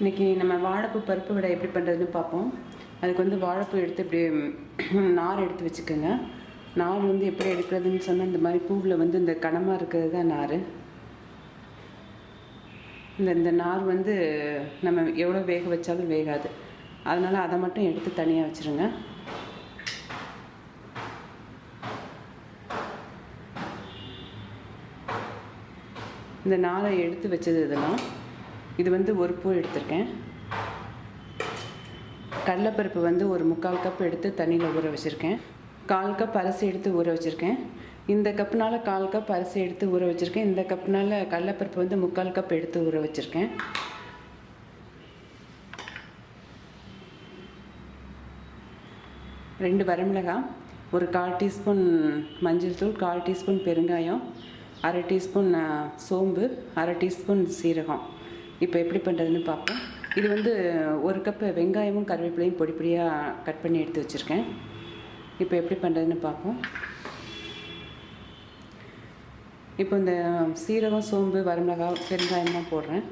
இன்றைக்கி நம்ம வாழைப்பூ பருப்பு விடை எப்படி பண்ணுறதுன்னு பார்ப்போம். அதுக்கு வந்து வாழைப்பூ எடுத்து இப்படி நார் எடுத்து வச்சுக்கோங்க. நார் வந்து எப்படி எடுக்கிறதுன்னு சொன்னால் இந்த மாதிரி பூவில் வந்து இந்த கனமாக இருக்கிறது தான் நார். இந்த இந்த நார் வந்து நம்ம எவ்வளோ வேக வச்சாலும் வேகாது. அதனால் அதை மட்டும் எடுத்து தனியாக வச்சுருங்க. இந்த நாரை எடுத்து வச்சது இதெல்லாம். இது வந்து ஒரு பூ எடுத்திருக்கேன். கடலைப்பருப்பு வந்து ஒரு முக்கால் கப் எடுத்து தண்ணியில் ஊற வச்சுருக்கேன். கால் கப் அரிசி எடுத்து ஊற வச்சுருக்கேன். இந்த கப்புனால் கால் கப் அரிசி எடுத்து ஊற வச்சுருக்கேன். இந்த கப்புனால் கடலைப்பருப்பு வந்து முக்கால் கப் எடுத்து ஊற வச்சுருக்கேன். ரெண்டு வரமிளகாய் ஒரு கால் டீஸ்பூன் மஞ்சள் தூள் கால் டீஸ்பூன் பெருங்காயம் அரை டீஸ்பூன் சோம்பு அரை டீஸ்பூன் சீரகம். இப்போ எப்படி பண்ணுறதுன்னு பார்ப்போம். இது வந்து ஒரு கப்பு வெங்காயமும் கருவேப்பிலையும் பொடி பொடியாக கட் பண்ணி எடுத்து வச்சுருக்கேன். இப்போ எப்படி பண்ணுறதுன்னு பார்ப்போம். இப்போ இந்த சீரகம் சோம்பு வரமிளகாய் பெருங்காயம்லாம் போடுறேன்.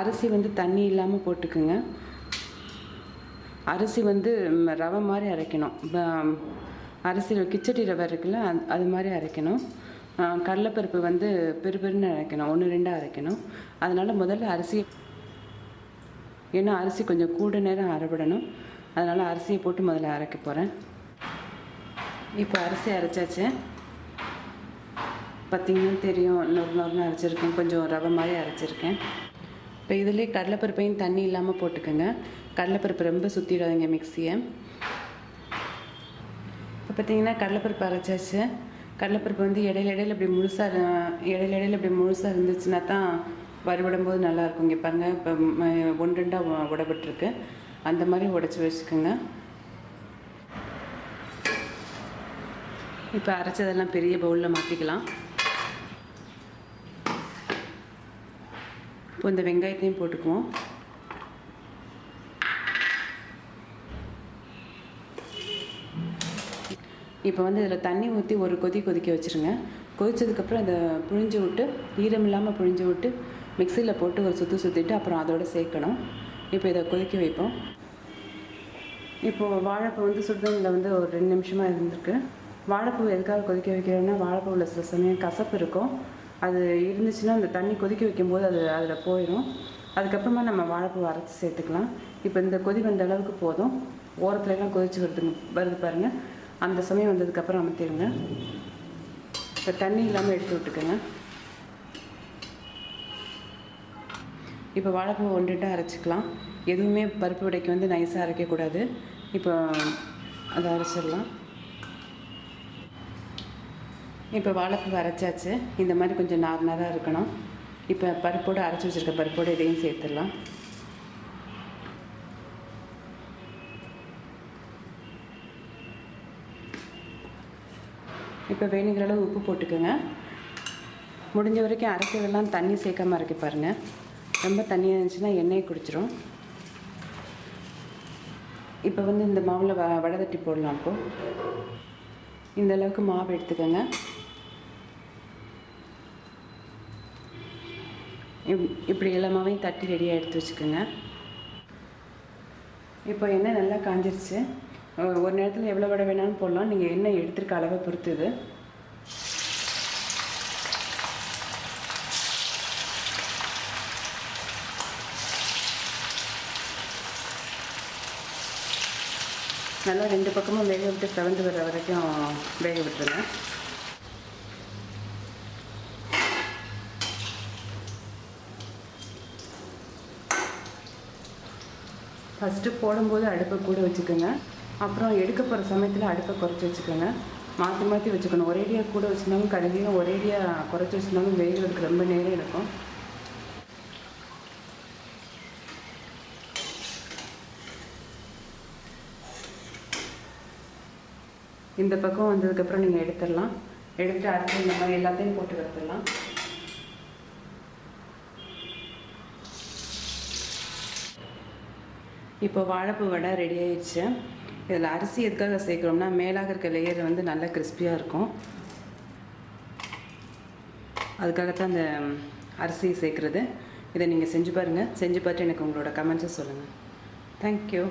அரிசி வந்து தண்ணி இல்லாமல் போட்டுக்குங்க. அரிசி வந்து ரவை மாதிரி அரைக்கணும். அரிசியில் கிச்சடி ரவை இருக்குல்ல அது- அது மாதிரி அரைக்கணும். கடலைப்பருப்பு வந்து பெரு பெருன்னு அரைக்கணும். ஒன்று ரெண்டாக அரைக்கணும். அதனால் முதல்ல அரிசி ஏன்னா அரிசி கொஞ்சம் கூட நேரம் அரைவிடணும். அதனால் அரிசியை போட்டு முதல்ல அரைக்க போகிறேன் இப்போ அரிசி அரைச்சாச்சு. பார்த்திங்கன்னா தெரியும் நொறு நொறுன்னு அரைச்சிருக்கேன். கொஞ்சம் ரவை மாதிரி அரைச்சிருக்கேன். இப்போ இதுலேயே கடலைப்பருப்பையும் தண்ணி இல்லாமல் போட்டுக்கோங்க. கடலைப்பருப்பு ரொம்ப சுற்றிடாதீங்க மிக்சியை. இப்போ பார்த்தீங்கன்னா கடலைப்பருப்பு அரைச்சாச்சு. கடலைப்பருப்பு வந்து இடையில இடையில இப்படி முழுசாக இடையில இடையில இப்படி முழுசாக இருந்துச்சுன்னா தான் வறுபடும் போது நல்லா இருக்கும் இங்கே பாருங்கள் இப்போ ம- ஒன்று ரெண்டாக உடப்பட்டிருக்கு அந்த மாதிரி உடச்சி வச்சுக்கோங்க. இப்போ அரைச்சதெல்லாம் பெரிய பவுலில் மாற்றிக்கலாம் இப்போ இந்த வெங்காயத்தையும் போட்டுக்குவோம். இப்போ வந்து இதில் தண்ணி ஊற்றி ஒரு கொதி கொதிக்க வச்சுருங்க. கொதித்ததுக்கப்புறம் அதை புழிஞ்சு விட்டு ஈரம் இல்லாமல் புழிஞ்சு விட்டு மிக்சியில் போட்டு ஒரு சுற்றி சுற்றிட்டு அப்புறம் அதோட சேர்க்கணும். இப்போ இதை கொதிக்க வைப்போம். இப்போது வாழைப்பூ வந்து சுடுதண்ணில் வந்து ஒரு ரெண்டு நிமிஷமாக இருந்திருக்கு. வாழைப்பூ எதுக்காக கொதிக்க வைக்கிறோன்னா வாழைப்பூவில் சில சமயம் கசப்பு இருக்கும். அது இருந்துச்சுன்னா அந்த தண்ணி கொதிக்க வைக்கும்போது அது அதில் போயிடும். அதுக்கப்புறமா நம்ம வாழைப்பூ அரைச்சி சேர்த்துக்கலாம். இப்போ இந்த கொதி வந்த அளவுக்கு போதும். ஓரத்துலலாம் கொதிச்சு வருதுங்க வருது பாருங்கள் அந்த சமயம் வந்ததுக்கப்புறம் அமர்த்திடுங்க இப்போ தண்ணி இல்லாமல் எடுத்து விட்டுக்கோங்க. இப்போ வாழைப்பூ ஒன்றுட்டு அரைச்சிக்கலாம். எதுவுமே பருப்பு வடைக்கு வந்து நைஸாக அரைக்கக்கூடாது இப்போ அதை அரைச்சிடலாம். இப்போ வாழைப்பூ அரைச்சாச்சு. இந்த மாதிரி கொஞ்சம் நார் நாராக இருக்கணும். இப்போ பருப்போடு அரைச்சி வச்சுருக்க பருப்போடு இதையும் சேர்த்துடலாம். இப்போ வேணுங்கிற அளவு உப்பு போட்டுக்கோங்க. முடிஞ்ச வரைக்கும் அரைக்கிறதெல்லாம் தண்ணி சேர்க்காம அரைக்க பாருங்கள் ரொம்ப தண்ணியாக இருந்துச்சுன்னா எண்ணெயை குடிச்சிரும். இப்போ வந்து இந்த மாவில் வ வடை தட்டி போடலாம் இப்போ. இந்த அளவுக்கு மாவு எடுத்துக்கோங்க. இப்- இப்படி எல்லா மாவையும் தட்டி ரெடியாக எடுத்து வச்சுக்கோங்க. இப்போ எண்ணெய் நல்லா காஞ்சிருச்சு. ஒரு நேரத்தில் எவ்வளோ வடை வேணாலும் போடலாம். நீங்கள் என்ன எடுத்துருக்க அளவை பொறுத்துது நல்லா ரெண்டு பக்கமும் வேக விட்டு செவந்து வர்ற வரைக்கும் வேக விட்டுருங்க. ஃபஸ்ட்டு போடும்போது அடுப்பை கூட வச்சுக்கோங்க. அப்புறம் எடுக்க போகிற சமயத்தில் அடுப்பை குறைச்சி வச்சுக்கோங்க. மாற்றி மாற்றி வச்சுக்கணும். ஒரேடியாக கூட வச்சுருந்தாலும் கழுவியும் ஒரேடியாக குறைச்சி வச்சுருந்தாலும் வேகிறதுக்கு ரொம்ப நேரம் இருக்கும் இந்த பக்கம் வந்ததுக்கப்புறம் நீங்கள் எடுத்துடலாம். எடுத்து அரைச்சி இந்த மாதிரி எல்லாத்தையும் போட்டு எடுத்துடலாம் இப்போ வாழைப்பூ வடை ரெடி ஆயிடுச்சு. இதில் அரிசி எதுக்காக சேர்க்குறோம்னா மேலாக இருக்க லேயர் வந்து நல்லா கிறிஸ்பியாக இருக்கும். அதுக்காகத்தான் அந்த அரிசியை சேர்க்குறது. இதை நீங்கள் செஞ்சு பாருங்கள் செஞ்சு பார்த்து எனக்கு உங்களோட கமெண்ட்ஸை சொல்லுங்கள் தேங்க்யூ